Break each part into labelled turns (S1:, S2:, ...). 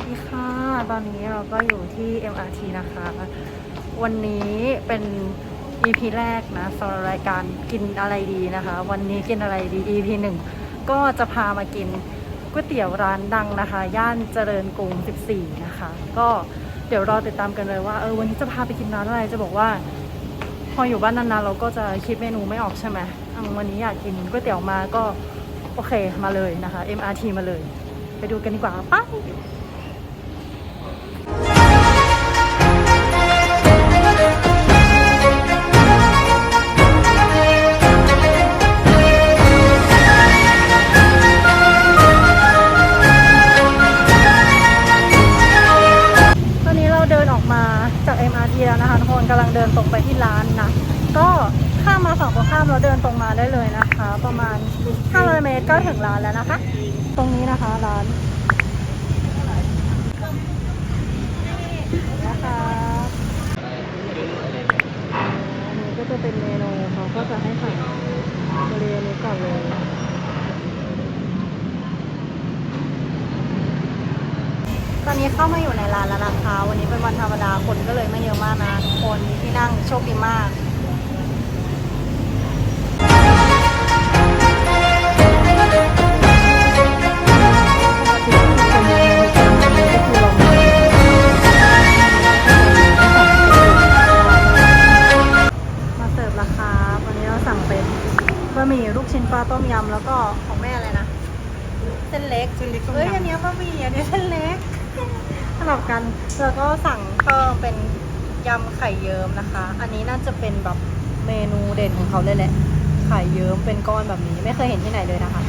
S1: วัสดีค่ะ ตอนนี้เราก็อยู่ที่ MRT นะคะ วันนี้เป็น EP แรกนะสำหรับรายการกินอะไรดีนะคะ วันนี้กินอะไรดี EP หนึ่งก็จะพามากินก๋วยเตี๋ยวร้านดังนะคะ ย่านเจริญกรุง 14 นะคะ ก็เดี๋ยวรอติดตามกันเลยว่าเออวันนี้จะพาไปกินร้านอะไร จะบอกว่า พออยู่บ้านนานๆเราก็จะคิดเมนูไม่ออกใช่ไหมวันนี้อยากกินก๋วยเตี๋ยวมาก็โอเคมาเลยนะคะ MRT มาเลย ไปดูกันดีกว่าไป 500เมตรก็ถึงร้านแล้วนะคะ ตรงนี้นะคะร้านนะคะอันนี้ก็จะเป็นเมนูเขาก็จะให้สั่งบริเวณนี้ ก่อนเลยตอนนี้เข้ามาอยู่ในร้านแล้วนะคะวันนี้เป็นวันธรรมดาคนก็เลยไม่เยอะมากนะคนที่นั่งโชคดีมาก บะหมี่ลูกชิ้นปลาต้มยำแล้วก็ของแม่อะไรนะ เส้นเล็ก
S2: เส้นเล็กต้มยำ
S1: เอ้ยอันเนี้ยบะหมี่อันนี้เส้นเล็กสลับกันแล้วก็สั่งเพิ่มเป็นยำไข่เยิ้มนะคะ อันนี้น่าจะเป็นแบบเมนูเด่นของเขาเลยแหละไข่เยิ้มเป็นก้อนแบบนี้ไม่เคยเห็นที่ไหนเลยนะคะ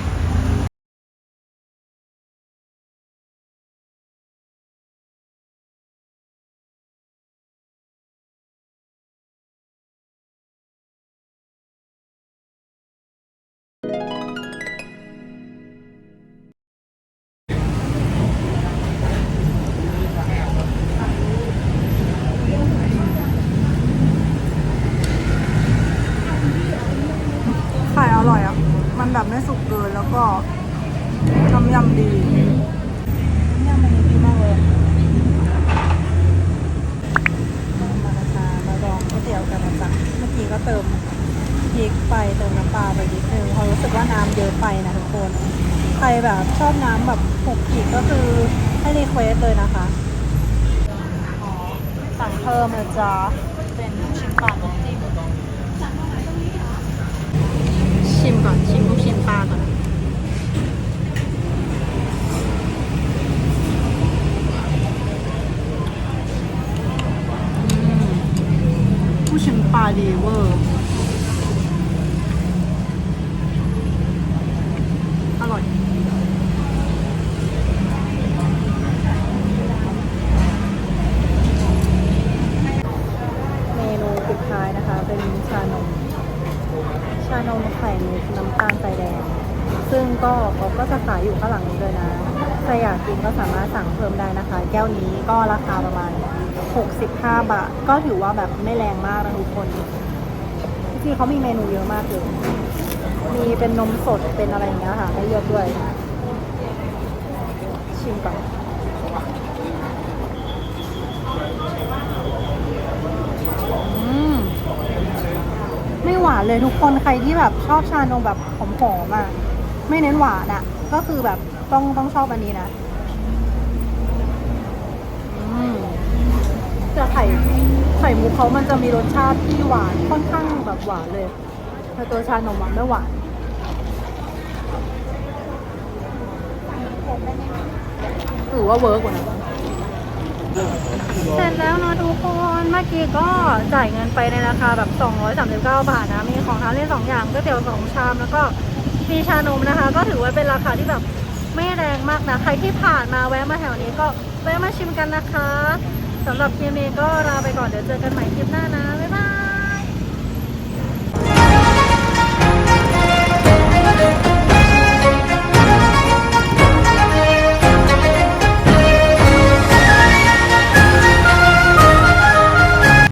S2: อร่อยอะ มันแบบไม่สุกเกินแล้วก็น้ำยำดี
S1: ยำมันดีมากเลยมานะคะมาลองก๋วยเตี๋ยวกันนะจ๊ะเมื่อกี้ก็เติมพริกไปเติมน้ำปลาไปนิดนึงเพรารู้สึกว่าน้ำเยอะไปนะทุกคน ใครแบบชอบน้ำแบบหกขีดก็คือให้รีเควสเลยนะคะสั่งเพิ่มนะจ๊ะเป็นลูกชิ้นปลาต้มจิ้มก่อนชิมลูกชิ้นปลาก่อน ผู้ชิมปลาดีเวอร์อร่อยเมนูปิดท้ายนะคะ เป็นชานม ชานมไข่มุกน้ำตาลใส่แดง ซึ่งก็เขาก็จะขายอยู่ข้างหลังนี้เลยนะ ครอยากกินก็สามารถสั่งเพิ่มได้นะคะ แก้วนี้ก็ราคาประมาณ 65 บาท ก็ถือว่าแบบไม่แรงมากนะทุกคนจริงๆเขามีเมนูเยอะมากเลยมีเป็นนมสดเป็นอะไรอย่างเงี้ยค่ะ ให้เลือกด้วย ชิมก่อนไม่หวานเลยทุกคนใครที่แบบชอบชานมแบบหอมๆอะไม่เน้นหวานอะ ก็คือแบบ ต้องต้องชอบอันนี้นะอืมแต่ไข่ไข่มุกเขามันจะมีรสชาติที่หวานค่อนข้างแบบหวานเลยแต่ตัวชานมมันไม่หวานถือว่าเวิร์กกว่านะเสร็จแล้วเนาะทุกคน เมื่อกี้ก็จ่ายเงินไปในราคาแบบ 239 บาทนะ มีของทานเล่นสองอย่างก๋วยเตี๋ยวสองชาม แล้วก็มีชานมนะคะ ก็ถือว่าเป็นราคาที่แบบ ไม่แรงมากนะ ใครที่ผ่านมาแวะมาแถวนี้ก็แวะมาชิมกันนะคะสำหรับคลิปนี้ก็ลาไปก่อนเดี๋ยวเจอกันใหม่คลิปหน้านะบ๊ายบาย